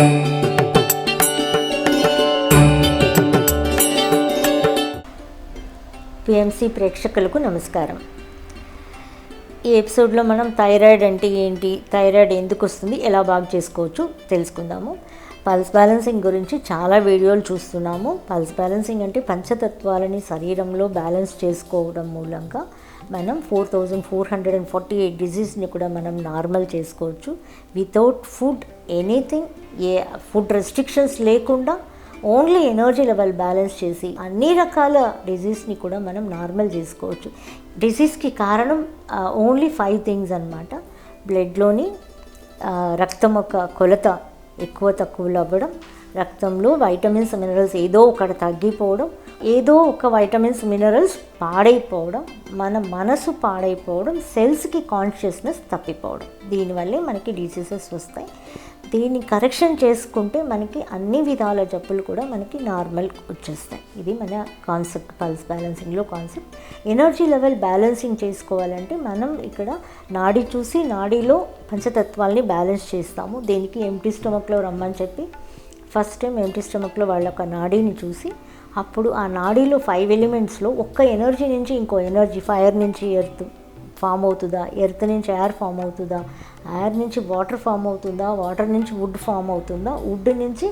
PMC ప్రేక్షకులకు నమస్కారం. ఈ ఎపిసోడ్లో మనం థైరాయిడ్ అంటే ఏంటి? థైరాయిడ్ ఎందుకు వస్తుంది? ఎలా బాగు చేసుకోవచ్చు? తెలుసుకుందాము. పల్స్ బ్యాలెన్సింగ్ గురించి చాలా వీడియోలు చూస్తున్నాము. పల్స్ బ్యాలెన్సింగ్ అంటే పంచతత్వాలని శరీరంలో బ్యాలెన్స్ చేసుకోవడం మూలంగా మనం four thousand four hundred and forty eight డిజీజ్ని కూడా మనం నార్మల్ చేసుకోవచ్చు. వితౌట్ ఫుడ్ ఎనీథింగ్ ఏ ఫుడ్ రెస్ట్రిక్షన్స్ లేకుండా ఓన్లీ ఎనర్జీ లెవెల్ బ్యాలెన్స్ చేసి అన్ని రకాల డిజీస్ని కూడా మనం నార్మల్ చేసుకోవచ్చు. డిసీజ్కి కారణం ఓన్లీ ఫైవ్ థింగ్స్ అనమాట బ్లడ్లోని రక్తం యొక్క కొలత ఎక్కువ తక్కువలు అవ్వడం రక్తంలో వైటమిన్స్ మినరల్స్ ఏదో ఒకటి తగ్గిపోవడం ఏదో ఒక వైటమిన్స్ మినరల్స్ పాడైపోవడం మన మనసు పాడైపోవడం సెల్స్కి కాన్షియస్నెస్ తప్పిపోవడం. దీనివల్లే మనకి డిసీజెస్ వస్తాయి. దీన్ని కరెక్షన్ చేసుకుంటే మనకి అన్ని విధాల జబ్బులు కూడా మనకి నార్మల్ వచ్చేస్తాయి. ఇది మన కాన్సెప్ట్ పల్స్ బ్యాలెన్సింగ్లో కాన్సెప్ట్. ఎనర్జీ లెవెల్ బ్యాలెన్సింగ్ చేసుకోవాలంటే మనం ఇక్కడ నాడి చూసి నాడీలో పంచతత్వాల్ని బ్యాలెన్స్ చేస్తాము. దీనికి ఎంటీ స్టమక్లో రమ్మని చెప్పి ఫస్ట్ టైం ఎంటీ స్టమక్లో వాళ్ళ ఒక నాడీని చూసి అప్పుడు ఆ నాడీలో ఫైవ్ ఎలిమెంట్స్లో ఒక్క ఎనర్జీ నుంచి ఇంకో ఎనర్జీ ఫైర్ నుంచి ఎర్త్ ఫామ్ అవుతుందా? ఎర్త్ నుంచి ఎయిర్ ఫామ్ అవుతుందా? ఎయిర్ నుంచి వాటర్ ఫామ్ అవుతుందా? వాటర్ నుంచి వుడ్ ఫామ్ అవుతుందా? వుడ్ నుంచి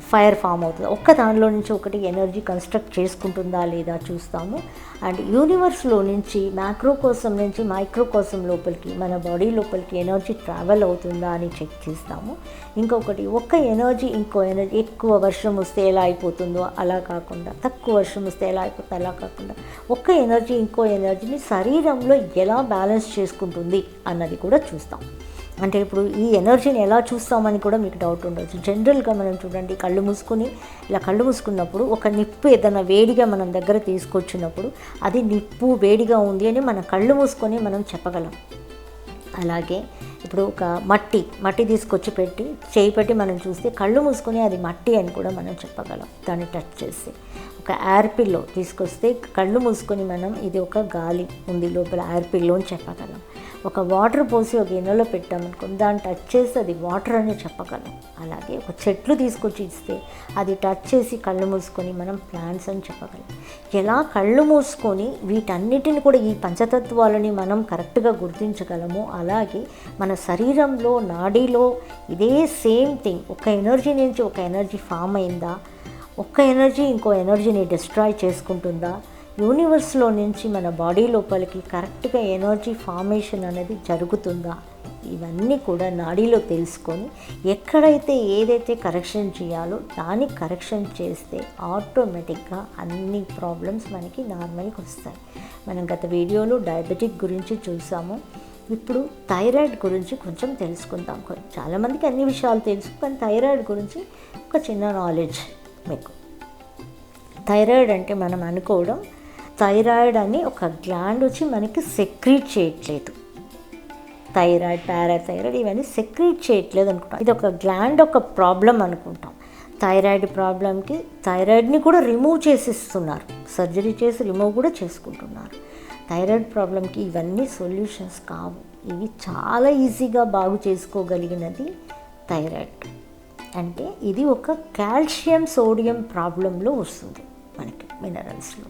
ఫైర్ ఫామ్ అవుతుంది. ఒక్క దానిలో నుంచి ఒకటి ఎనర్జీ కన్స్ట్రక్ట్ చేసుకుంటుందా లేదా చూస్తాము. అండ్ యూనివర్స్లో నుంచి మ్యాక్రో కోసం నుంచి మైక్రో కోసం లోపలికి మన బాడీ లోపలికి ఎనర్జీ ట్రావెల్ అవుతుందా అని చెక్ చేస్తాము. ఇంకొకటి ఒక్క ఎనర్జీ ఇంకో ఎనర్జీ ఎక్కువ వర్షం వస్తే ఎలా అయిపోతుందో అలా కాకుండా తక్కువ వర్షం వస్తే ఎలా అయిపోతుందో అలా కాకుండా ఒక్క ఎనర్జీ ఇంకో ఎనర్జీని శరీరంలో ఎలా బ్యాలెన్స్ చేసుకుంటుంది అన్నది కూడా చూస్తాం అంటే ఇప్పుడు ఈ ఎనర్జీని ఎలా చూస్తామని కూడా మీకు డౌట్ ఉండవచ్చు జనరల్గా మనం చూడండి కళ్ళు మూసుకొని ఇలా కళ్ళు మూసుకున్నప్పుడు ఒక నిప్పు ఏదైనా వేడిగా మనం దగ్గర తీసుకొచ్చినప్పుడు అది నిప్పు వేడిగా ఉంది అని మన కళ్ళు మూసుకొని మనం చెప్పగలం. అలాగే ఇప్పుడు ఒక మట్టి మట్టి తీసుకొచ్చి పెట్టి చేయి పెట్టి మనం చూస్తే కళ్ళు మూసుకొని అది మట్టి అని కూడా మనం చెప్పగలం. దాన్ని టచ్ చేసి ఒక యార్పిల్లో తీసుకొస్తే కళ్ళు మూసుకొని మనం ఇది ఒక గాలి ఉంది లోపల యార్పిల్లో అని చెప్పగలం. ఒక వాటర్ పోసి ఒక గిన్నెలో పెట్టామనుకో దాన్ని టచ్ చేసి అది వాటర్ అని చెప్పగలం. అలాగే ఒక చెట్లు తీసుకొచ్చి ఇస్తే అది టచ్ చేసి కళ్ళు మూసుకొని మనం ప్లాంట్స్ అని చెప్పగలం. ఎలా కళ్ళు మూసుకొని వీటన్నిటిని కూడా ఈ పంచతత్వాలని మనం కరెక్ట్గా గుర్తించగలము అలాగే మన శరీరంలో నాడీలో ఇదే సేమ్ థింగ్ ఒక ఎనర్జీ నుంచి ఒక ఎనర్జీ ఫామ్ అయిందా? ఒక్క ఎనర్జీ ఇంకో ఎనర్జీని డిస్ట్రాయ్ చేసుకుంటుందా? యూనివర్స్లో నుంచి మన బాడీ లోపలికి కరెక్ట్గా ఎనర్జీ ఫార్మేషన్ అనేది జరుగుతుందా? ఇవన్నీ కూడా నాడీలో తెలుసుకొని ఎక్కడైతే ఏదైతే కరెక్షన్ చేయాలో దాన్ని కరెక్షన్ చేస్తే ఆటోమేటిక్గా అన్ని ప్రాబ్లమ్స్ మనకి నార్మల్కి వస్తాయి. మనం గత వీడియోలో డయాబెటిక్ గురించి చూసాము. ఇప్పుడు థైరాయిడ్ గురించి కొంచెం తెలుసుకుందాం. చాలామందికి అన్ని విషయాలు తెలుసు కానీ థైరాయిడ్ గురించి ఒక చిన్న నాలెడ్జ్ మీకు. థైరాయిడ్ అంటే మనం అనుకోవడం థైరాయిడ్ అని ఒక గ్లాండ్ వచ్చి మనకి సెక్రీట్ చేయట్లేదు. థైరాయిడ్ పారాథైరాయిడ్ ఇవన్నీ సెక్రీట్ చేయట్లేదు అనుకుంటాం. ఇది ఒక గ్లాండ్ ఒక ప్రాబ్లం అనుకుంటాం. థైరాయిడ్ ప్రాబ్లంకి థైరాయిడ్ని కూడా రిమూవ్ చేసిస్తున్నారు. సర్జరీ చేసి రిమూవ్ కూడా చేసుకుంటున్నారు. థైరాయిడ్ ప్రాబ్లంకి ఇవన్నీ సొల్యూషన్స్ కావు. ఇవి చాలా ఈజీగా బాగు చేసుకోగలిగినది థైరాయిడ్. అంటే ఇది ఒక కాల్షియం సోడియం ప్రాబ్లంలో వస్తుంది మనకి మినరల్స్లో.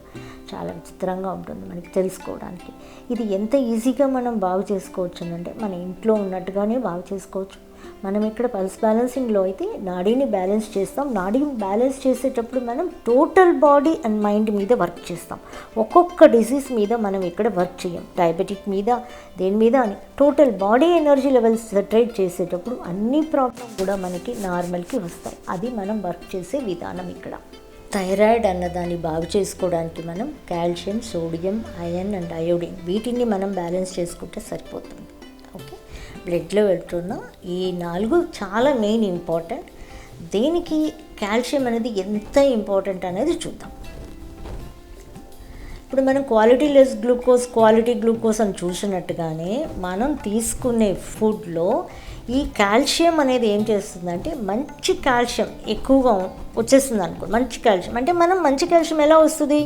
చాలా విచిత్రంగా ఉంటుంది మనకి తెలుసుకోవడానికి. ఇది ఎంత ఈజీగా మనం బాగు చేసుకోవచ్చు అంటే మన ఇంట్లో ఉన్నట్టుగానే బాగు చేసుకోవచ్చు. మనం ఇక్కడ పల్స్ బ్యాలెన్సింగ్లో అయితే నాడీని బ్యాలెన్స్ చేస్తాం. నాడీని బ్యాలెన్స్ చేసేటప్పుడు మనం టోటల్ బాడీ అండ్ మైండ్ మీద వర్క్ చేస్తాం. ఒక్కొక్క డిసీజ్ మీద మనం ఇక్కడ వర్క్ చేయం. డయాబెటిక్ మీద దేని మీద అని. Total body energy levels saturate చేసేటప్పుడు అన్ని ప్రాబ్లమ్ కూడా మనకి నార్మల్కి వస్తాయి. అది మనం వర్క్ చేసే విధానం ఇక్కడ. థైరాయిడ్ అన్నదాన్ని బాగు చేసుకోవడానికి మనం calcium sodium iron and iodine వీటిని మనం బ్యాలెన్స్ చేసుకుంటే సరిపోతుంది. ఓకే? బ్లడ్లో వెళ్తున్న ఈ నాలుగు చాలా మెయిన్ ఇంపార్టెంట్. దేనికి కాల్షియం అనేది ఎంత ఇంపార్టెంట్ అనేది చూద్దాం. ఇప్పుడు మనం quality less glucose quality glucose అని చూసినట్టుగానే మనం తీసుకునే ఫుడ్లో ఈ కాల్షియం అనేది ఏం చేస్తుందంటే మంచి కాల్షియం ఎక్కువగా వచ్చేస్తుంది అనుకో మంచి కాల్షియం అంటే మనం మంచి కాల్షియం ఎలా వస్తుంది?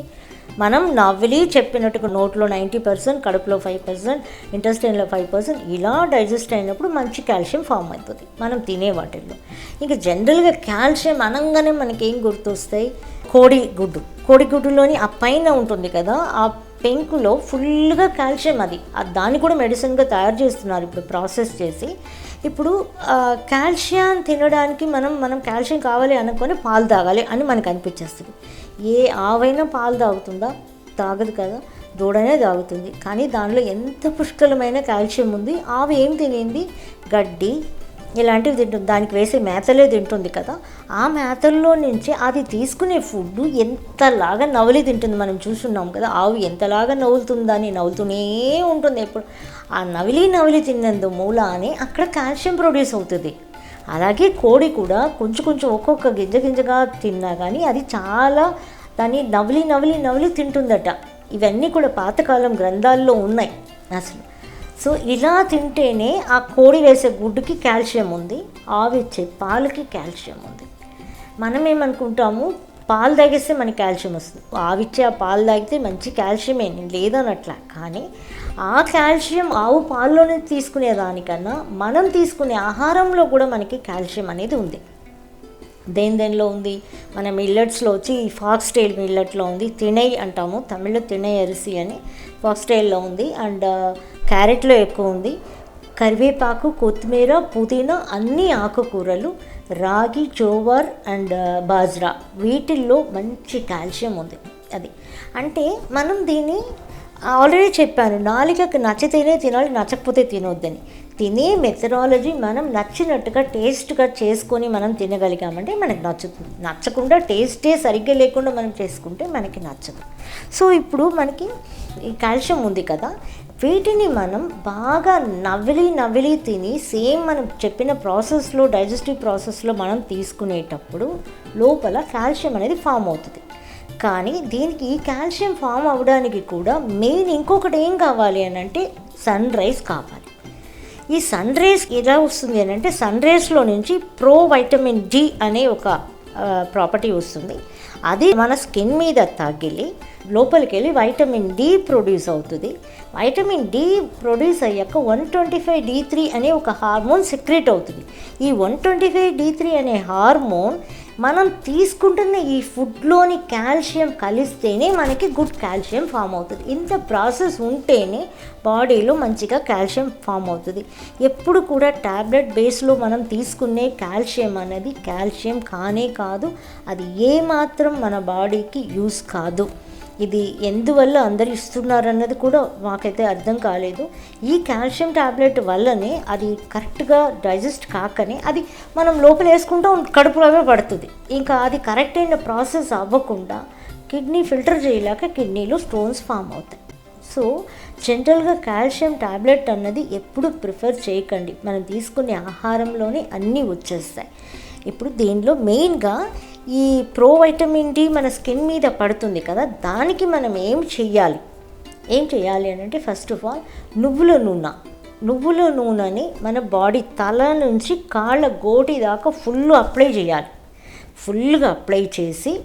మనం నవ్విలి చెప్పినట్టుగా నోట్లో నైంటీ పర్సెంట్ కడుపులో ఫైవ్ పర్సెంట్ ఇంటెస్టైన్లో ఫైవ్ పర్సెంట్ ఇలా డైజెస్ట్ అయినప్పుడు మంచి కాల్షియం ఫామ్ అవుతుంది. మనం తినే వాటిల్లో. ఇంకా జనరల్గా కాల్షియం అనగానే మనకి ఏం గుర్తొస్తాయి? కోడి గుడ్డు. కోడిగుడ్డులోని ఆ పైన ఉంటుంది కదా ఆ పెంకులో ఫుల్గా కాల్షియం అది. దాన్ని కూడా మెడిసిన్గా తయారు చేస్తున్నారు ఇప్పుడు ప్రాసెస్ చేసి. ఇప్పుడు కాల్షియం తినడానికి మనం మనం కాల్షియం కావాలి అనుకొని పాలు తాగాలి అని మనకు అనిపించేస్తుంది. ఏ ఆవైనా పాలు తాగుతుందా? తాగదు కదా దూడనే తాగుతుంది. కానీ దానిలో ఎంత పుష్కలమైన కాల్షియం ఉంది ఆవి ఏం తినేది? గడ్డి ఇలాంటివి తింటుంది. దానికి వేసే మేతలే తింటుంది కదా. ఆ మేతల్లో నుంచి అది తీసుకునే ఫుడ్ ఎంతలాగా నవలి తింటుంది మనం చూస్తున్నాం కదా. ఆవు ఎంతలాగా నవ్వులుతుందని నవ్వుతూనే ఉంటుంది ఎప్పుడు. ఆ నవిలి నవిలి తిన్నందు మూల అని అక్కడ కాల్షియం ప్రొడ్యూస్ అవుతుంది. అలాగే కోడి కూడా కొంచెం కొంచెం ఒక్కొక్క గింజ గింజగా తిన్నా కానీ అది చాలా దాన్ని నవలి నవలి నవలి తింటుందట. ఇవన్నీ కూడా పాతకాలం గ్రంథాల్లో ఉన్నాయి. అసలు సో ఇలా తింటేనే ఆ కోడి వేసే గుడ్డుకి కాల్షియం ఉంది ఆవిచ్చే పాలకి కాల్షియం ఉంది. మనం ఏమనుకుంటాము పాలు తాగిస్తే మనకి కాల్షియం వస్తుంది. ఆవిచ్చే ఆ పాలు తాగితే మంచి కాల్షియం ఏంటి లేదనట్లా. కానీ ఆ కాల్షియం ఆవు పాల్లోనే తీసుకునే దానికన్నా మనం తీసుకునే ఆహారంలో కూడా మనకి కాల్షియం అనేది ఉంది. దేని దేనిలో ఉంది? మన మిల్లెట్స్లో వచ్చి ఫాక్స్ టైల్ మిల్లెట్లో ఉంది. తినై అంటాము. తమిళ్ళో తినై అరిసి అని ఫాక్స్ టైల్లో ఉంది. అండ్ క్యారెట్లో ఎక్కువ ఉంది. కరివేపాకు కొత్తిమీర పుదీనా అన్ని ఆకుకూరలు రాగి జోవర్ అండ్ బాజ్రా వీటిల్లో మంచి కాల్షియం ఉంది. అది. అంటే మనం దీన్ని ఆల్రెడీ చెప్పాను. నాలుగకు నచ్చితేనే తినాలి నచ్చకపోతే తినొద్దని. తినే మెథడాలజీ మనం నచ్చినట్టుగా టేస్ట్గా చేసుకొని మనం తినగలిగామంటే మనకి నచ్చుతుంది నచ్చకుండా టేస్టే సరిగ్గా లేకుండా మనం చేసుకుంటే మనకి నచ్చదు. సో ఇప్పుడు మనకి ఈ కాల్షియం ఉంది కదా వీటిని మనం బాగా నవ్విలి నవ్విలి తిని సేమ్ మనం చెప్పిన ప్రాసెస్లో డైజెస్టివ్ ప్రాసెస్లో మనం తీసుకునేటప్పుడు లోపల కాల్షియం అనేది ఫామ్ అవుతుంది. కానీ దీనికి ఈ కాల్షియం ఫామ్ అవ్వడానికి కూడా మెయిన్ ఇంకొకటి ఏం కావాలి అని అంటే సన్ రైజ్ కావాలి. ఈ సన్ రేస్ ఎలా వస్తుంది అని అంటే సన్ రేస్లో నుంచి ప్రో వైటమిన్ డి అనే ఒక ప్రాపర్టీ వస్తుంది. అది మన స్కిన్ మీద తగిలి లోపలికి వెళ్ళి వైటమిన్ డి ప్రొడ్యూస్ అవుతుంది. వైటమిన్ డి ప్రొడ్యూస్ అయ్యాక one twenty five D three అనే ఒక హార్మోన్ సెక్రెట్ అవుతుంది. ఈ one twenty five D three అనే హార్మోన్ మనం తీసుకుంటున్న ఈ ఫుడ్లోని కాల్షియం కలిస్తేనే మనకి గుడ్ కాల్షియం ఫామ్ అవుతుంది. ఇంత ప్రాసెస్ ఉంటేనే బాడీలో మంచిగా కాల్షియం ఫామ్ అవుతుంది. ఎప్పుడు కూడా ట్యాబ్లెట్ బేస్లో మనం తీసుకునే కాల్షియం అనేది కాల్షియం కానే కాదు. అది ఏమాత్రం మన బాడీకి యూస్ కాదు. ఇది ఎందువల్ల అందరు ఇస్తున్నారన్నది కూడా మాకైతే అర్థం కాలేదు. ఈ కాల్షియం టాబ్లెట్ వల్లనే అది కరెక్ట్గా డైజెస్ట్ కాకనే అది మనం లోపల వేసుకుంటూ కడుపులోనే పడుతుంది. ఇంకా అది కరెక్ట్ అయిన ప్రాసెస్ అవ్వకుండా కిడ్నీ ఫిల్టర్ చేయలేక కిడ్నీలో స్టోన్స్ ఫామ్ అవుతాయి. సో జనరల్గా కాల్షియం టాబ్లెట్ అన్నది ఎప్పుడు ప్రిఫర్ చేయకండి. మనం తీసుకునే ఆహారంలోనే అన్నీ వచ్చేస్తాయి. ఇప్పుడు దీనిలో మెయిన్గా ఈ ప్రో వైటమిన్ డి మన స్కిన్ మీద పడుతుంది కదా దానికి మనం ఏం చెయ్యాలి? ఏం చేయాలి అని అంటే ఫస్ట్ ఆఫ్ ఆల్ నువ్వుల నూనె. నువ్వుల నూనెని మన బాడీ తల నుంచి కాళ్ళ గోటి దాకా ఫుల్ అప్లై చేయాలి. ఫుల్గా అప్లై చేసి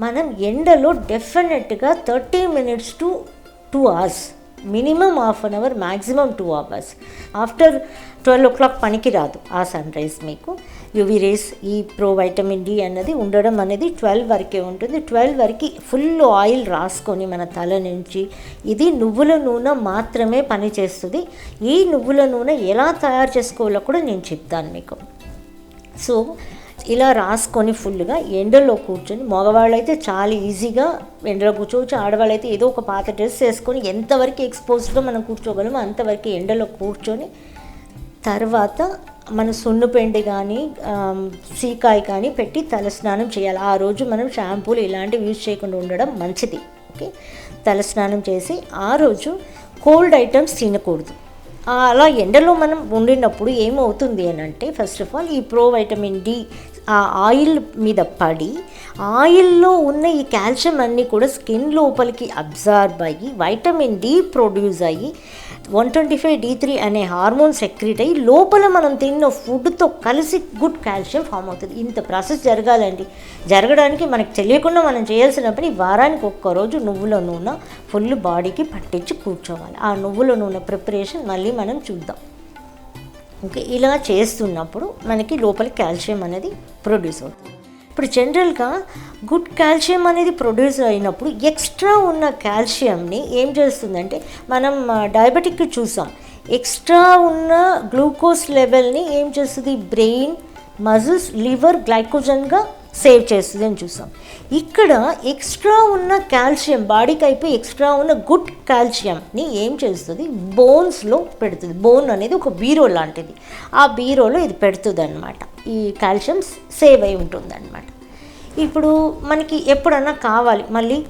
మనం ఎండలో డెఫినెట్గా thirty minutes to two hours minimum half an hour maximum two hours. After twelve o'clock పనికి రాదు ఆ సన్ రైజ్ మీకు. యువి రేస్ ఈ ప్రో వైటమిన్ డి అన్నది ఉండడం అనేది ట్వెల్వ్ వరకే ఉంటుంది. ట్వెల్వ్ వరకు ఫుల్ ఆయిల్ రాసుకొని మన తల నుంచి ఇది నువ్వుల నూనె మాత్రమే పనిచేస్తుంది ఈ నువ్వుల నూనె ఎలా తయారు చేసుకోవాలో కూడా నేను చెప్తాను మీకు. సో ఇలా రాసుకొని ఫుల్గా ఎండలో కూర్చొని మగవాళ్ళు అయితే చాలా ఈజీగా ఎండలో కూర్చోవచ్చు. ఆడవాళ్ళు అయితే ఏదో ఒక పాత డ్రెస్ వేసుకొని ఎంతవరకు ఎక్స్పోజ్డ్గా మనం కూర్చోగలమో అంతవరకు ఎండలో కూర్చొని తర్వాత మన సున్నుపిండి కానీ సీకాయ కానీ పెట్టి తలస్నానం చేయాలి. ఆ రోజు మనం షాంపూలు ఇలాంటివి యూజ్ చేయకుండా ఉండడం మంచిది. ఓకే? తలస్నానం చేసి ఆ రోజు కోల్డ్ ఐటమ్స్ తినకూడదు. అలా ఎండలో మనం ఉండినప్పుడు ఏమవుతుంది అని అంటే ఫస్ట్ ఆఫ్ ఆల్ ఈ ప్రో వైటమిన్ డి ఆ ఆయిల్ మీద పడి ఆయిల్లో ఉన్న ఈ కాల్షియం అన్నీ కూడా స్కిన్ లోపలికి అబ్జార్బ్ అయ్యి వైటమిన్ డి ప్రొడ్యూస్ అయ్యి one twenty five D three hormone hormone సెక్రెట్ అయ్యి లోపల మనం తిన్న ఫుడ్తో కలిసి గుడ్ కాల్షియం ఫామ్ అవుతుంది. ఇంత ప్రాసెస్ జరగాలండి. జరగడానికి మనకు తెలియకుండా మనం చేయాల్సిన పని వారానికి ఒక్కరోజు నువ్వుల నూనె ఫుల్ బాడీకి పట్టించి కూర్చోవాలి. ఆ నువ్వుల నూనె ప్రిపరేషన్ మళ్ళీ మనం చూద్దాం. ఓకే ఇలా చేస్తున్నప్పుడు మనకి లోపల కాల్షియం అనేది ప్రొడ్యూస్ అవుతుంది. ఇప్పుడు జనరల్గా గుడ్ కాల్షియం అనేది ప్రొడ్యూస్ అయినప్పుడు ఎక్స్ట్రా ఉన్న కాల్షియంని ఏం చేస్తుందంటే మనం డయాబెటిక్ చూసాం. ఎక్స్ట్రా ఉన్న గ్లూకోజ్ లెవెల్ని ఏం చేస్తుంది? బ్రెయిన్ మజిల్స్ లివర్ గ్లైకోజన్గా సేవ్ చేస్తుంది అని చూసాం. ఇక్కడ ఎక్స్ట్రా ఉన్న కాల్షియం బాడీకి అయిపోయి ఎక్స్ట్రా ఉన్న గుడ్ కాల్షియంని ఏం చేస్తుంది? బోన్స్లో పెడుతుంది. బోన్ అనేది ఒక బీరో లాంటిది. ఆ బీరోలో ఇది పెడుతుంది అనమాట ఈ కాల్షియం సేవ్ అయి ఉంటుంది అనమాట ఇప్పుడు మనకి ఎప్పుడన్నా కావాలి మళ్ళీ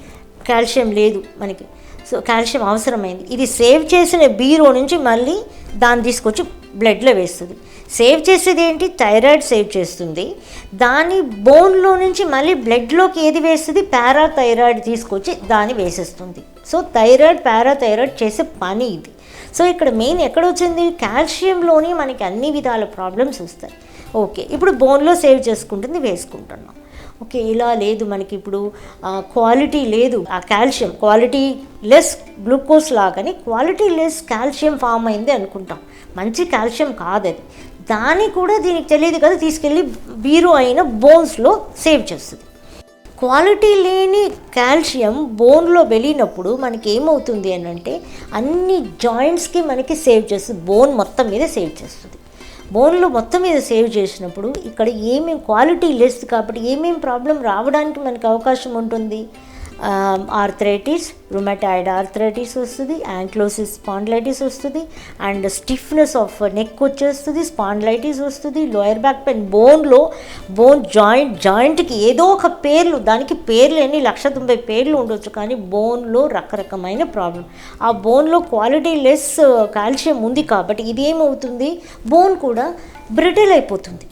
కాల్షియం లేదు మనకి సో కాల్షియం అవసరమైంది. ఇది సేవ్ చేసిన బీరో నుంచి మళ్ళీ దాన్ని తీసుకొచ్చి బ్లడ్లో వేస్తుంది. సేవ్ చేసేది ఏంటి? థైరాయిడ్ సేవ్ చేస్తుంది. దాని బోన్లో నుంచి మళ్ళీ బ్లడ్లోకి ఏది వేస్తుంది? పారాథైరాయిడ్ తీసుకొచ్చి దాన్ని వేసేస్తుంది. సో థైరాయిడ్ పారాథైరాయిడ్ చేసే పని ఇది. సో ఇక్కడ మెయిన్ ఎక్కడ వచ్చింది? కాల్షియంలోని మనకి అన్ని విధాల ప్రాబ్లమ్స్ వస్తాయి. ఓకే. ఇప్పుడు బోన్లో సేవ్ చేసుకుంటుంది వేసుకుంటున్నాం. ఓకే ఇలా లేదు మనకి ఇప్పుడు క్వాలిటీ లేదు. ఆ కాల్షియం క్వాలిటీ లెస్ గ్లూకోజ్ లాగానే క్వాలిటీ లెస్ కాల్షియం ఫామ్ అయింది అనుకుంటాం. మంచి కాల్షియం కాదు అది. దాన్ని కూడా దీనికి తెలియదు కదా తీసుకెళ్ళి బీరు అయిన బోన్స్లో సేవ్ చేస్తుంది. క్వాలిటీ లేని కాల్షియం బోన్లో వెళ్ళినప్పుడు మనకి ఏమవుతుంది అని అంటే అన్ని జాయింట్స్కి మనకి సేవ్ చేస్తుంది బోన్ మొత్తం మీద సేవ్ చేస్తుంది. బోన్లు మొత్తం మీద సేవ్ చేసినప్పుడు ఇక్కడ ఏమేమి క్వాలిటీ లెస్ కాబట్టి ఏమేమి ప్రాబ్లం రావడానికి మనకు అవకాశం ఉంటుంది? ఆర్థరైటిస్ రుమటాయిడ్ ఆర్థరైటిస్ వస్తుంది యాంక్లోసిస్ స్పాండ్లైటిస్ వస్తుంది అండ్ స్టిఫ్నెస్ ఆఫ్ నెక్ వచ్చేస్తుంది స్పాండ్లైటిస్ వస్తుంది లోయర్ బ్యాక్ పెయిన్ బోన్లో బోన్ జాయింట్ జాయింట్కి ఏదో ఒక పేర్లు దానికి పేర్లు ఎన్ని లక్ష తొంభై పేర్లు ఉండొచ్చు కానీ బోన్లో రకరకమైన ప్రాబ్లం ఆ బోన్లో క్వాలిటీ లెస్ కాల్షియం ఉంది కాబట్టి ఇది ఏమవుతుంది బోన్ కూడా బ్రిటిల్ అయిపోతుంది.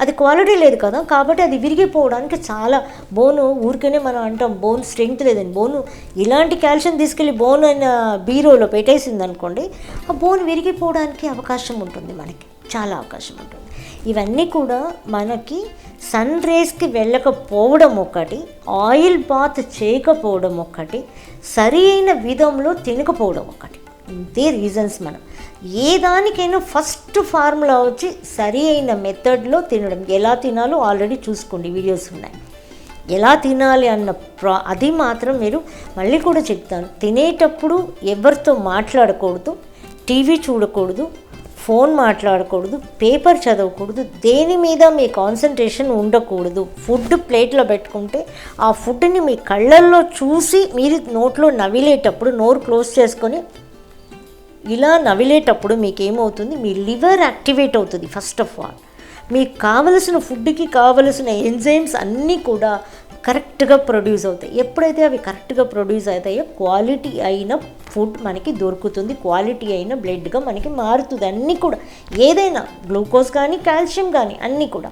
అది క్వాలిటీ లేదు కదా. కాబట్టి అది విరిగిపోవడానికి చాలా బోను ఊరికనే మనం అంటాం బోన్ స్ట్రెంగ్త్ లేదండి బోను ఇలాంటి కాల్షియం తీసుకెళ్ళి బోన్ అయిన బీరోలో పెట్టేసింది అనుకోండి ఆ బోన్ విరిగిపోవడానికి అవకాశం ఉంటుంది మనకి. చాలా అవకాశం ఉంటుంది. ఇవన్నీ కూడా మనకి సన్ రేస్కి వెళ్ళకపోవడం ఒకటి ఆయిల్ బాత్ చేయకపోవడం ఒకటి సరి అయిన విధంలో తినకపోవడం ఒకటి ఇంతే రీజన్స్ మనం. ఏ దానికైనా ఫస్ట్ ఫార్ములా వచ్చి సరి అయిన మెథడ్లో తినడం. ఎలా తినాలో ఆల్రెడీ చూసుకోండి వీడియోస్ ఉన్నాయి. ఎలా తినాలి అన్న ప్రా అది మాత్రం మీరు మళ్ళీ కూడా చెప్తాను. తినేటప్పుడు ఎవరితో మాట్లాడకూడదు టీవీ చూడకూడదు ఫోన్ మాట్లాడకూడదు పేపర్ చదవకూడదు దేని మీద మీ కాన్సన్ట్రేషన్ ఉండకూడదు. ఫుడ్ ప్లేట్లో పెట్టుకుంటే ఆ ఫుడ్ని మీ కళ్ళల్లో చూసి మీరు నోట్లో నవిలేటప్పుడు నోరు క్లోజ్ చేసుకొని ఇలా నవిలేటప్పుడు మీకు ఏమవుతుంది మీ లివర్ యాక్టివేట్ అవుతుంది ఫస్ట్ ఆఫ్ ఆల్ మీకు కావలసిన ఫుడ్కి కావలసిన ఎంజైమ్స్ అన్నీ కూడా కరెక్ట్గా ప్రొడ్యూస్ అవుతాయి. ఎప్పుడైతే అవి కరెక్ట్గా ప్రొడ్యూస్ అవుతాయో క్వాలిటీ అయిన ఫుడ్ మనకి దొరుకుతుంది. క్వాలిటీ అయిన బ్లడ్గా మనకి మారుతుంది. అన్నీ కూడా. ఏదైనా గ్లూకోజ్ కానీ కాల్షియం కానీ అన్నీ కూడా.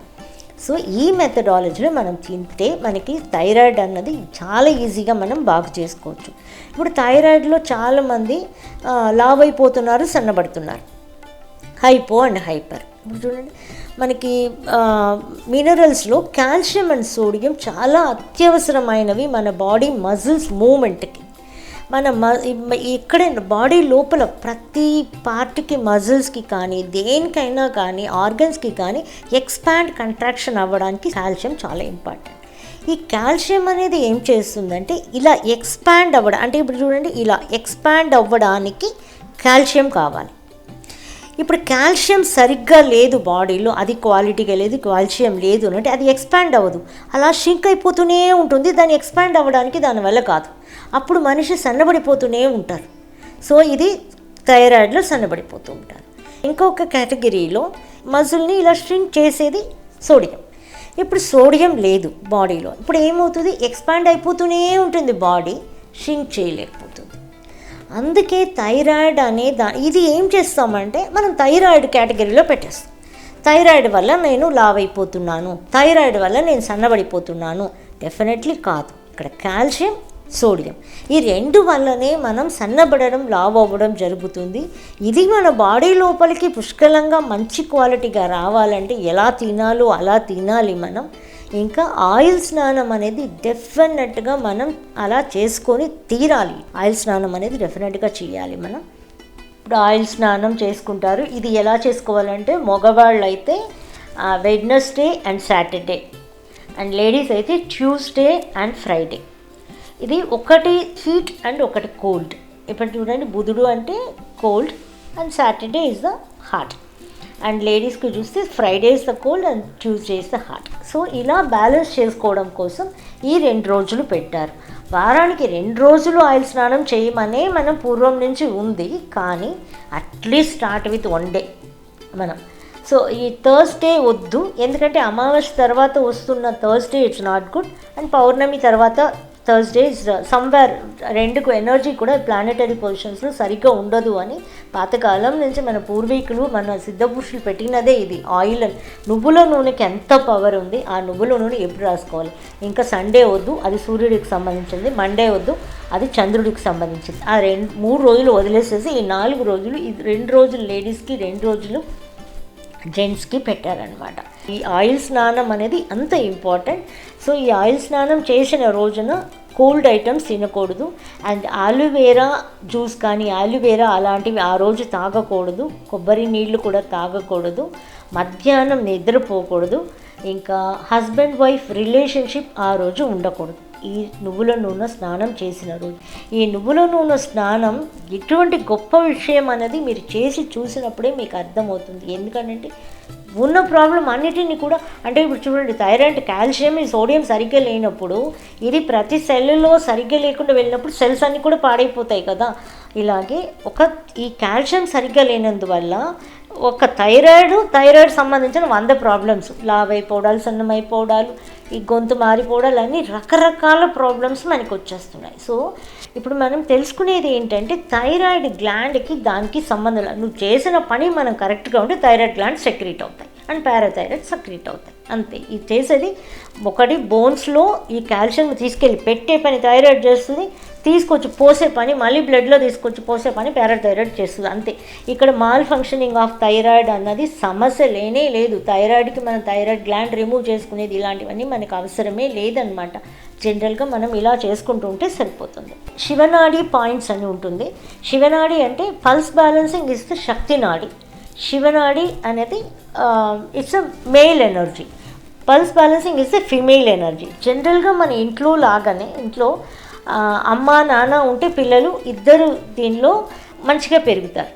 సో ఈ మెథడాలజీలో మనం తింటే మనకి థైరాయిడ్ అన్నది చాలా ఈజీగా మనం బాగు చేసుకోవచ్చు. ఇప్పుడు థైరాయిడ్లో చాలామంది లావ్ అయిపోతున్నారు సన్నబడుతున్నారు. హైపో అండ్ హైపర్ ఇప్పుడు చూడండి మనకి మినరల్స్లో కాల్షియం అండ్ సోడియం చాలా అత్యవసరమైనవి మన బాడీ మజిల్స్ మూమెంట్కి మన మ ఎక్కడైనా బాడీ లోపల ప్రతి పార్ట్కి మజిల్స్కి కానీ దేనికైనా కానీ ఆర్గన్స్కి కానీ ఎక్స్పాండ్ కంట్రాక్షన్ అవ్వడానికి కాల్షియం చాలా ఇంపార్టెంట్. ఈ కాల్షియం అనేది ఏం చేస్తుందంటే ఇలా ఎక్స్పాండ్ అవ్వడం అంటే ఇప్పుడు చూడండి ఇలా ఎక్స్పాండ్ అవ్వడానికి కాల్షియం కావాలి. ఇప్పుడు కాల్షియం సరిగ్గా లేదు బాడీలో అది క్వాలిటీగా లేదు కాల్షియం లేదు అంటే అది ఎక్స్పాండ్ అవ్వదు. అలా షింక్ అయిపోతూనే ఉంటుంది దాన్ని ఎక్స్పాండ్ అవ్వడానికి దానివల్ల కాదు. అప్పుడు మనిషి సన్నబడిపోతూనే ఉంటారు. సో ఇది థైరాయిడ్లో సన్నబడిపోతూ ఉంటారు. ఇంకొక కేటగిరీలో మజిల్ని ఇలా షింక్ చేసేది సోడియం. ఇప్పుడు సోడియం లేదు బాడీలో. ఇప్పుడు ఏమవుతుంది? ఎక్స్పాండ్ అయిపోతూనే ఉంటుంది బాడీ షింక్ చేయలేకపోతుంది. అందుకే థైరాయిడ్ అనే దా ఇది ఏం చేస్తామంటే మనం థైరాయిడ్ కేటగిరీలో పెట్టేస్తాం. థైరాయిడ్ వల్ల నేను లావ్ అయిపోతున్నాను థైరాయిడ్ వల్ల నేను సన్నబడిపోతున్నాను. డెఫినెట్లీ కాదు. ఇక్కడ కాల్షియం సోడియం. ఈ రెండు వల్లనే మనం సన్నబడడం లావ్ అవ్వడం జరుగుతుంది. ఇది మన బాడీ లోపలికి పుష్కలంగా మంచి క్వాలిటీగా రావాలంటే ఎలా తినాలో అలా తినాలి మనం. ఇంకా ఆయిల్ స్నానం అనేది డెఫినెట్గా మనం అలా చేసుకొని తీరాలి. ఆయిల్ స్నానం అనేది డెఫినెట్గా చేయాలి మనం. ఇప్పుడు ఆయిల్ స్నానం చేసుకుంటారు. ఇది ఎలా చేసుకోవాలంటే మగవాళ్ళు అయితే Wednesday and Saturday. And ladies అయితే ట్యూస్డే అండ్ ఫ్రైడే. ఇది ఒకటి హీట్ అండ్ ఒకటి కోల్డ్. ఇప్పుడు చూడండి బుధుడు అంటే cold and Saturday is the hot. And లేడీస్కి చూస్తే Fridays the cold and Tuesdays the hot so ఇలా బ్యాలెన్స్ చేసుకోవడం కోసం ఈ రెండు రోజులు పెట్టారు. వారానికి రెండు రోజులు ఆయిల్ స్నానం చేయమనే మనం పూర్వం నుంచి ఉంది కానీ at least start with one day మనం. సో ఈ థర్స్డే వద్దు ఎందుకంటే అమావాస్య తర్వాత వస్తున్న Thursday it's not good and పౌర్ణమి తర్వాత థర్స్డే ఇస్ సమ్వేర్ రెండుకు ఎనర్జీ కూడా ప్లానెటరీ పొజిషన్స్లో సరిగ్గా ఉండదు అని పాతకాలం నుంచి మన పూర్వీకులు మన సిద్ధపురుషులు పెట్టినదే ఇది ఆయిల్ నువ్వుల నూనెకి ఎంత పవర్ ఉంది ఆ నువ్వుల నూనె ఎప్పుడు రాసుకోవాలి? ఇంకా సండే వద్దు అది సూర్యుడికి సంబంధించింది. మండే వద్దు అది చంద్రుడికి సంబంధించింది. ఆ రెండు మూడు రోజులు వదిలేసేసి ఈ నాలుగు రోజులు ఈ రెండు రోజులు లేడీస్కి రెండు రోజులు జెంట్స్కి పెట్టారనమాట ఈ ఆయిల్ స్నానం అనేది అంత ఇంపార్టెంట్. సో ఈ ఆయిల్ స్నానం చేసిన రోజున కోల్డ్ ఐటమ్స్ తినకూడదు. అండ్ ఆలువేరా జ్యూస్ కానీ ఆలువేరా అలాంటివి ఆ రోజు తాగకూడదు. కొబ్బరి నీళ్ళు కూడా తాగకూడదు. మధ్యాహ్నం నిద్రపోకూడదు. ఇంకా హస్బెండ్ వైఫ్ రిలేషన్షిప్ ఆ రోజు ఉండకూడదు. ఈ నువ్వుల నూనె స్నానం చేసిన రోజు ఈ నువ్వుల నూనె స్నానం ఎటువంటి గొప్ప విషయం అనేది మీరు చేసి చూసినప్పుడే మీకు అర్థమవుతుంది. ఎందుకంటే ఉన్న ప్రాబ్లం అన్నిటిని కూడా అంటే ఇప్పుడు చూడండి థైరాయిడ్ కాల్షియం ఈ సోడియం సరిగ్గా లేనప్పుడు ఇది ప్రతి సెల్లో సరిగ్గా లేకుండా వెళ్ళినప్పుడు సెల్స్ అన్నీ కూడా పాడైపోతాయి కదా. ఇలాగే ఒక ఈ కాల్షియం సరిగ్గా లేనందువల్ల ఒక థైరాయిడ్ థైరాయిడ్ సంబంధించిన వంద ప్రాబ్లమ్స్ లావ్ అయిపోవడాలు సన్నమైపోవడాలు ఈ గొంతు మారిపోవడాలు రకరకాల ప్రాబ్లమ్స్ మనకు వచ్చేస్తున్నాయి సో ఇప్పుడు మనం తెలుసుకునేది ఏంటంటే థైరాయిడ్ గ్లాండ్కి దానికి సంబంధం లేదు. నువ్వు చేసిన పని మనం కరెక్ట్గా ఉంటే థైరాయిడ్ గ్లాండ్ సెక్రీట్ అవుతాయి. అండ్ పారాథైరాయిడ్ సక్రీట్ అవుతాయి. అంతే. ఇది చేసేది ఒకటి బోన్స్లో ఈ కాల్షియం తీసుకెళ్ళి పెట్టే పని థైరాయిడ్ చేస్తుంది. తీసుకొచ్చి పోసే పని మళ్ళీ బ్లడ్లో తీసుకొచ్చి పోసే పని పారాథైరాయిడ్ చేస్తుంది అంతే. ఇక్కడ మాల్ ఫంక్షనింగ్ ఆఫ్ థైరాయిడ్ అన్నది సమస్య లేనే లేదు. థైరాయిడ్కి మనం థైరాయిడ్ గ్లాండ్ రిమూవ్ చేసుకునేది ఇలాంటివన్నీ మనకు అవసరమే లేదనమాట జనరల్గా మనం ఇలా చేసుకుంటూ ఉంటే సరిపోతుంది. శివనాడి పాయింట్స్ అని ఉంటుంది. శివనాడి అంటే pulse balancing is the shakti nadi. శివనాడి అనేది it's a male energy pulse balancing is a female energy జనరల్గా మన ఇంట్లో లాగానే ఇంట్లో అమ్మ నాన్న ఉంటే పిల్లలు ఇద్దరు దీనిలో మంచిగా పెరుగుతారు.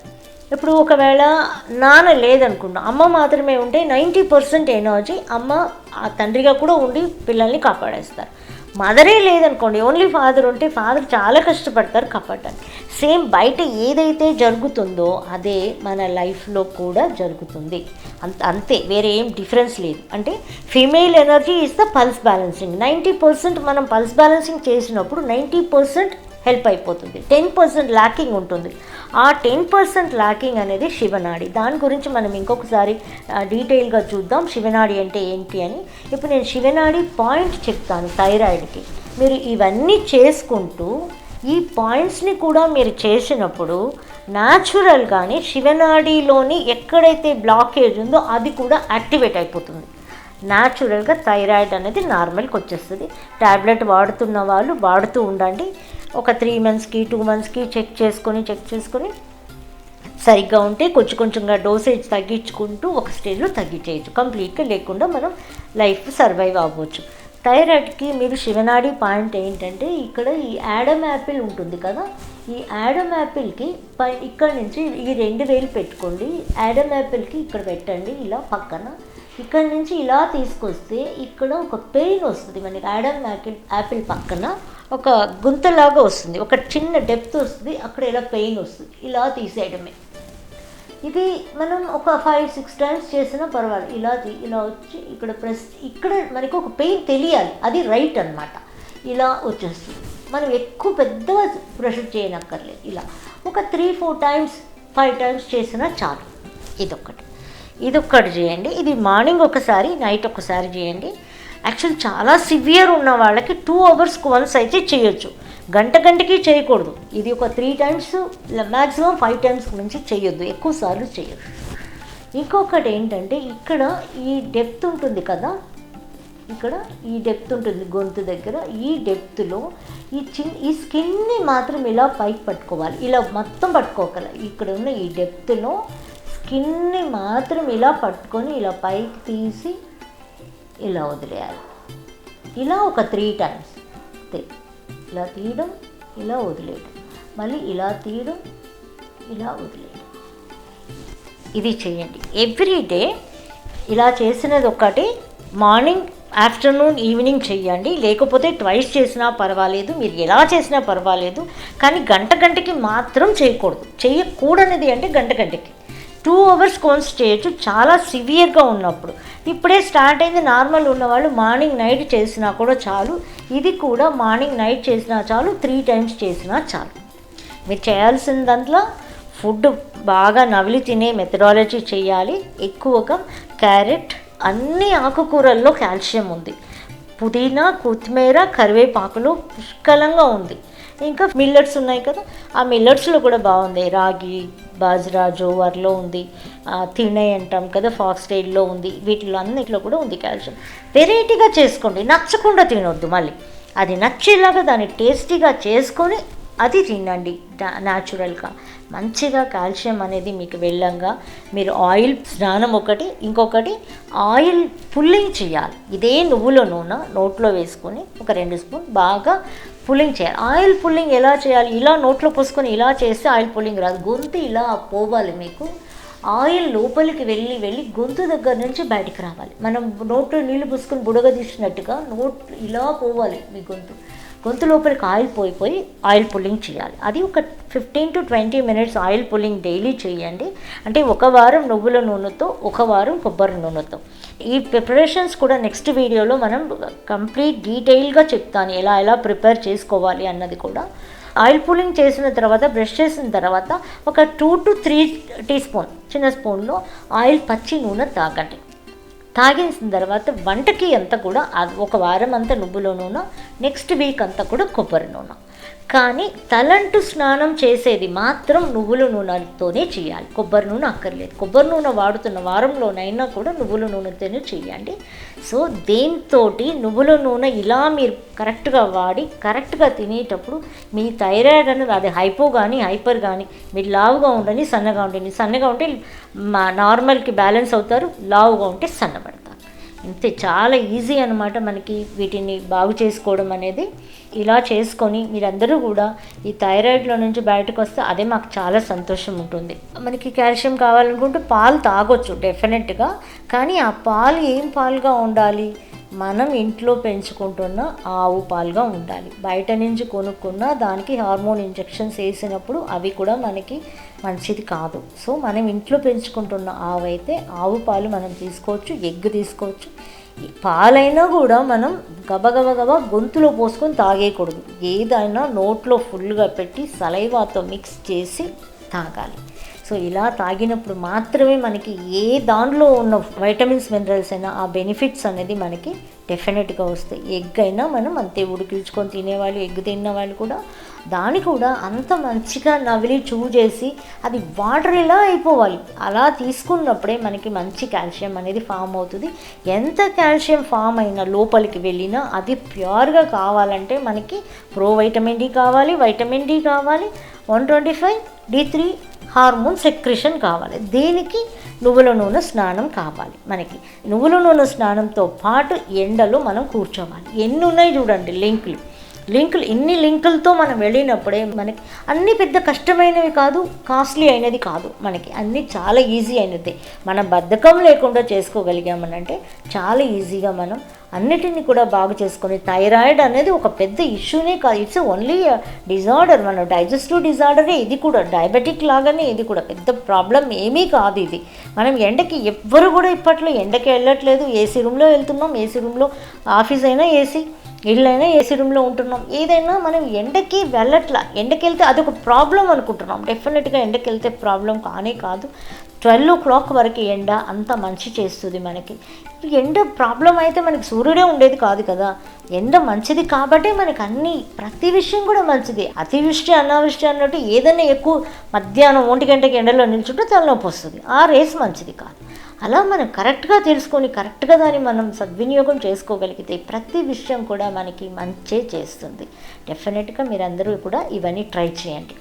ఇప్పుడు ఒకవేళ నాన్న లేదనుకున్నా అమ్మ మాత్రమే ఉంటే నైంటీ పర్సెంట్ ఎనర్జీ అమ్మ ఆ తండ్రిగా కూడా ఉండి పిల్లల్ని కాపాడేస్తారు. మదరే లేదనుకోండి ఓన్లీ ఫాదర్ ఉంటే ఫాదర్ చాలా కష్టపడతారు కాపాడడానికి సేమ్ బయట ఏదైతే జరుగుతుందో అదే మన లైఫ్లో కూడా జరుగుతుంది. అంత అంతే వేరే ఏం డిఫరెన్స్ లేదు. అంటే female energy is the pulse balancing ninety percent మనం పల్స్ బ్యాలెన్సింగ్ చేసినప్పుడు నైంటీ పర్సెంట్ హెల్ప్ అయిపోతుంది. టెన్ పర్సెంట్ ల్యాకింగ్ ఉంటుంది. ఆ టెన్ పర్సెంట్ ల్యాకింగ్ అనేది శివనాడి. దాని గురించి మనం ఇంకొకసారి డీటెయిల్గా చూద్దాం. శివనాడి అంటే ఏంటి అని. ఇప్పుడు నేను శివనాడి పాయింట్ చెప్తాను థైరాయిడ్కి మీరు ఇవన్నీ చేసుకుంటూ ఈ పాయింట్స్ని కూడా మీరు చేసినప్పుడు న్యాచురల్గానే శివనాడిలోని ఎక్కడైతే బ్లాకేజ్ ఉందో అది కూడా యాక్టివేట్ అయిపోతుంది. న్యాచురల్గా థైరాయిడ్ అనేది నార్మల్కి వచ్చేస్తుంది. ట్యాబ్లెట్ వాడుతున్న వాళ్ళు వాడుతూ ఉండండి. ఒక త్రీ మంత్స్కి టూ మంత్స్కి చెక్ చేసుకొని చెక్ చేసుకొని సరిగ్గా ఉంటే కొంచెం కొంచెంగా డోసేజ్ తగ్గించుకుంటూ ఒక స్టేజ్లో తగ్గించేయచ్చు. కంప్లీట్గా లేకుండా మనం లైఫ్ సర్వైవ్ అవ్వచ్చు. థైరాయిడ్కి మీరు శివనాడి పాయింట్ ఏంటంటే ఇక్కడ ఈ యాడమ్ యాపిల్ ఉంటుంది కదా? ఈ యాడమ్ యాపిల్కి పై ఇక్కడ నుంచి ఈ రెండు వేలు పెట్టుకోండి. యాడమ్ యాపిల్కి ఇక్కడ పెట్టండి ఇలా పక్కన. ఇక్కడ నుంచి ఇలా తీసుకొస్తే ఇక్కడ ఒక పెయిన్ వస్తుంది మనకి యాడమ్ యాపిల్ యాపిల్ పక్కన. ఒక గుంతలాగా వస్తుంది. ఒక చిన్న డెప్త్ వస్తుంది. అక్కడ ఇలా పెయిన్ వస్తుంది. ఇలా తీసేయడమే. ఇది మనం ఒక ఫైవ్ సిక్స్ టైమ్స్ చేసినా పర్వాలేదు. ఇలా తీ- ఇలా వచ్చి ఇక్కడ ప్రెస్ ఇక్కడ మనకి ఒక పెయిన్ తెలియాలి. అది రైట్ అన్నమాట. ఇలా వచ్చేస్తుంది. మనం ఎక్కువ పెద్దగా ప్రెషర్ చేయనక్కర్లేదు. ఇలా ఒక three four times five times చేసినా చాలు. ఇదొక్కటి. ఇదొక్కటి చేయండి. ఇది మార్నింగ్ ఒకసారి నైట్ ఒకసారి చేయండి. యాక్చువల్ చాలా సివియర్ ఉన్న వాళ్ళకి టూ అవర్స్కి వన్స్ అయితే చేయొచ్చు. గంట గంటకి చేయకూడదు. ఇది ఒక three times maximum five times నుంచి చేయొద్దు. ఎక్కువ సార్లు చేయొద్దు. ఇంకొకటి ఏంటంటే ఇక్కడ ఈ డెప్త్ ఉంటుంది కదా? ఇక్కడ ఈ డెప్త్ ఉంటుంది గొంతు దగ్గర. ఈ డెప్త్లో ఈ చిన్ ఈ స్కిన్ని మాత్రం ఇలా పైకి పట్టుకోవాలి. ఇలా మొత్తం పట్టుకోగల ఇక్కడ ఉన్న ఈ డెప్త్లో స్కిన్ని మాత్రం ఇలా పట్టుకొని ఇలా పైకి తీసి ఇలా వదిలేయాలి. ఇలా ఒక త్రీ టైమ్స్ అంతే ఇలా తీయడం ఇలా వదిలేయడం. మళ్ళీ ఇలా తీయడం ఇలా వదిలేయడం. ఇది చేయండి. ఎవ్రీ డే ఇలా చేసినది ఒకటి మార్నింగ్ ఆఫ్టర్నూన్ ఈవినింగ్ చేయండి. లేకపోతే ట్వైస్ చేసినా పర్వాలేదు మీరు ఎలా చేసినా పర్వాలేదు. కానీ గంట గంటకి మాత్రం చేయకూడదు. చేయకూడనిది అంటే గంట గంటకి. టూ అవర్స్ కోన్స్ చేయొచ్చు. చాలా సివియర్గా ఉన్నప్పుడు. ఇప్పుడే స్టార్ట్ అయింది నార్మల్ ఉన్నవాళ్ళు మార్నింగ్ నైట్ చేసినా కూడా చాలు. ఇది కూడా మార్నింగ్ నైట్ చేసినా చాలు త్రీ టైమ్స్ చేసినా చాలు. మీరు చేయాల్సిన దాంట్లో ఫుడ్ బాగా నవిలి తినే మెథడాలజీ చేయాలి. ఎక్కువగా క్యారెట్ అన్ని ఆకుకూరల్లో కాల్షియం ఉంది. పుదీనా కొత్తిమీర కరివేపాకులో పుష్కలంగా ఉంది. ఇంకా మిల్లెట్స్ ఉన్నాయి కదా ఆ మిల్లెట్స్లో కూడా బాగుంది. రాగి బాజ్రా జోవర్లో ఉంది. ఆ, తినే అంటాం కదా ఫాక్స్టైల్లో ఉంది. వీటిలో అన్నిట్లో కూడా ఉంది కాల్షియం. వెరైటీగా చేసుకోండి. నచ్చకుండా తినొద్దు మళ్ళీ. అది నచ్చేలాగా దాన్ని టేస్టీగా చేసుకొని అది తినండి. న్యాచురల్గా. మంచిగా కాల్షియం అనేది మీకు వెళ్ళంగా. మీరు ఆయిల్ స్నానం ఒకటి ఇంకొకటి ఆయిల్ పుల్లింగ్ చేయాలి. ఇదే నువ్వుల నూనె నోట్లో వేసుకొని ఒక రెండు స్పూన్ బాగా పుల్లింగ్ చేయాలి. ఆయిల్ పుల్లింగ్ ఎలా చేయాలి? ఇలా నోట్లో పోసుకొని ఇలా చేస్తే ఆయిల్ పుల్లింగ్ రాదు. గొంతు ఇలా పోవాలి మీకు. ఆయిల్ లోపలికి వెళ్ళి వెళ్ళి గొంతు దగ్గర నుంచి బయటికి రావాలి. మనం నోట్లో నీళ్ళు పూసుకొని బుడగ తీసినట్టుగా నోట్ ఇలా పోవాలి మీ గొంతు. గొంతు లోపలికి ఆయిల్ పోయిపోయి ఆయిల్ పుల్లింగ్ చేయాలి. అది ఒక fifteen to twenty minutes oil pulling daily చేయండి. అంటే ఒక వారం నువ్వుల నూనెతో ఒక వారం కొబ్బరి నూనెతో. ఈ ప్రిపరేషన్స్ కూడా నెక్స్ట్ వీడియోలో మనం కంప్లీట్ డీటెయిల్గా చెప్తాను. ఎలా ఎలా ప్రిపేర్ చేసుకోవాలి అన్నది కూడా. ఆయిల్ పూలింగ్ చేసిన తర్వాత బ్రష్ చేసిన తర్వాత ఒక two to three teaspoon చిన్న స్పూన్లో ఆయిల్ పచ్చి నూనె తాగండి. తాగేసిన తర్వాత వంటకి అంతా కూడా ఒక వారం అంతా నువ్వుల నూనె నెక్స్ట్ వీక్ అంతా కూడా కొబ్బరి నూనె. కానీ తలంటు స్నానం చేసేది మాత్రం నువ్వుల నూనెతోనే చేయాలి. కొబ్బరి నూనె అక్కర్లేదు. కొబ్బరి నూనె వాడుతున్న వారంలోనైనా కూడా నువ్వుల నూనెతోనే చేయండి. సో దేంతో నువ్వుల నూనె ఇలా మీరు కరెక్ట్గా వాడి కరెక్ట్గా తినేటప్పుడు మీ థైరాయిడ్ అనేది అది హైపో కానీ హైపర్ కానీ మీరు లావుగా ఉండని సన్నగా ఉండండి. సన్నగా ఉంటే మా నార్మల్కి బ్యాలెన్స్ అవుతారు లావుగా ఉంటే సన్నబడతారు. ఇంతే చాలా ఈజీ అనమాట మనకి వీటిని బాగు చేసుకోవడం అనేది. ఇలా చేసుకొని మీరందరూ కూడా ఈ థైరాయిడ్లో నుంచి బయటకు వస్తే అదే మాకు చాలా సంతోషం ఉంటుంది. మనకి కాల్షియం కావాలనుకుంటే పాలు తాగొచ్చు డెఫినెట్గా. కానీ ఆ పాలు ఏం పాలుగా ఉండాలి? మనం ఇంట్లో పెంచుకుంటున్న ఆవు పాలుగా ఉండాలి. బయట నుంచి కొనుక్కున్న దానికి హార్మోన్ ఇంజెక్షన్స్ వేసినప్పుడు అవి కూడా మనకి మంచిది కాదు. సో మనం ఇంట్లో పెంచుకుంటున్న ఆవు అయితే ఆవు పాలు మనం తీసుకోవచ్చు ఎగ్ తీసుకోవచ్చు. పాలైనా కూడా మనం గబగబగబ గొంతులో పోసుకొని తాగేయకూడదు. ఏదైనా నోట్లో ఫుల్గా పెట్టి సలైవాతో మిక్స్ చేసి తాగాలి. సో ఇలా తాగినప్పుడు మాత్రమే మనకి ఏ దానిలో ఉన్న వైటమిన్స్ మినరల్స్ అయినా ఆ బెనిఫిట్స్ అనేది మనకి డెఫినెట్గా వస్తాయి. ఎగ్ అయినా మనం అంతే ఉడికించుకొని తినేవాళ్ళు ఎగ్ తిన్న వాళ్ళు కూడా దాన్ని కూడా అంత మంచిగా నవిలి చూ చేసి అది వాటర్ ఇలా అయిపోవాలి. అలా తీసుకున్నప్పుడే మనకి మంచి కాల్షియం అనేది ఫామ్ అవుతుంది. ఎంత కాల్షియం ఫామ్ అయినా లోపలికి వెళ్ళినా అది ప్యూర్గా కావాలంటే మనకి ప్రో వైటమిన్ డి కావాలి వైటమిన్ డి కావాలి one twenty five D three hormone secretion కావాలి. దీనికి నువ్వుల నూనె స్నానం కావాలి మనకి. నువ్వుల నూనె స్నానంతో పాటు ఎండలో మనం కూర్చోవాలి. ఎన్ని ఉన్నాయి చూడండి లింకులు. లింకులు ఇన్ని లింకులతో మనం వెళ్ళినప్పుడే మనకి అన్ని పెద్ద కష్టమైనవి కాదు కాస్ట్లీ అయినది కాదు మనకి. అన్నీ చాలా ఈజీ అయినది. మన బద్ధకం లేకుండా చేసుకోగలిగామనంటే చాలా ఈజీగా మనం అన్నిటిని కూడా బాగు చేసుకొని థైరాయిడ్ అనేది ఒక పెద్ద ఇష్యూనే కాదు. ఇట్స్ ఓన్లీ డిజార్డర్ మన డైజెస్టివ్ డిజార్డరే ఇది కూడా. డయాబెటిక్ లాగానే ఇది కూడా. పెద్ద ప్రాబ్లం ఏమీ కాదు ఇది. మనం ఎండకి ఎవ్వరు కూడా ఇప్పట్లో ఎండకి వెళ్ళట్లేదు. ఏసీ రూమ్లో వెళ్తున్నాం. ఏసీ రూమ్లో ఆఫీస్ అయినా ఏసీ. ఇళ్ళైనా ఏసీ రూమ్లో ఉంటున్నాం. ఏదైనా మనం ఎండకి వెళ్ళట్లా. ఎండకి వెళ్తే అదొక ప్రాబ్లం అనుకుంటున్నాం. డెఫినెట్గా ఎండకి వెళ్తే ప్రాబ్లం కానే కాదు. ట్వెల్వ్ ఓ క్లాక్ వరకు ఎండ అంత మంచి చేస్తుంది మనకి. ఎండ ప్రాబ్లం అయితే మనకి సూర్యుడే ఉండేది కాదు కదా. ఎండ మంచిది కాబట్టి మనకి అన్ని ప్రతి విషయం కూడా మంచిది. అతివృష్టి అనావృష్టి అన్నట్టు ఏదైనా ఎక్కువ మధ్యాహ్నం ఒంటి గంటకి ఎండలో నిల్చుంటే తలనొప్పి వస్తుంది. ఆ రేస్ మంచిది కాదు. అలా మనం కరెక్ట్గా తెలుసుకొని కరెక్ట్గా దాన్ని మనం సద్వినియోగం చేసుకోగలిగితే ప్రతి విషయం కూడా మనకి మంచే చేస్తుంది. డెఫినెట్గా మీరందరూ కూడా ఇవన్నీ ట్రై చేయండి.